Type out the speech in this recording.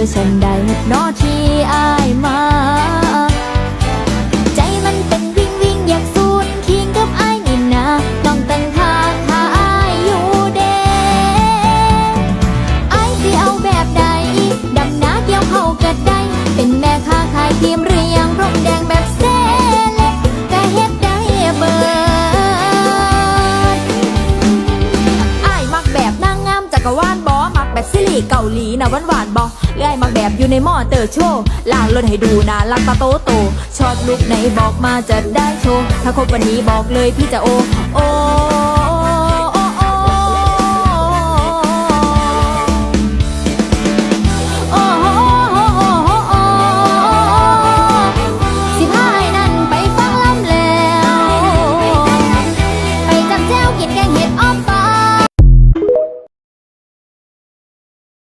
คือฉันใดนอที่อายมา ใจมันเป็นวิ่งวิ่งอยากสูนคิงกับอายนี่นาน้องตั้งทางหาอายอยู่เด้อายสิเอาแบบใดดำนาเกี่ยวเขาก็ได้ เป็นแม่ค้าขายครีมหรือ มักแบบซิลี่เกาหลีนะหวานหวานบอเลื่อยมักแบบอยู่ในหม้อเตอร์โชว์ล่างล้นให้ดูนะลักตาโตโตชอบลุกไหนบอกมาจะได้โชว์ ถ้าครบวันนี้บอกเลยพี่จะโอโอ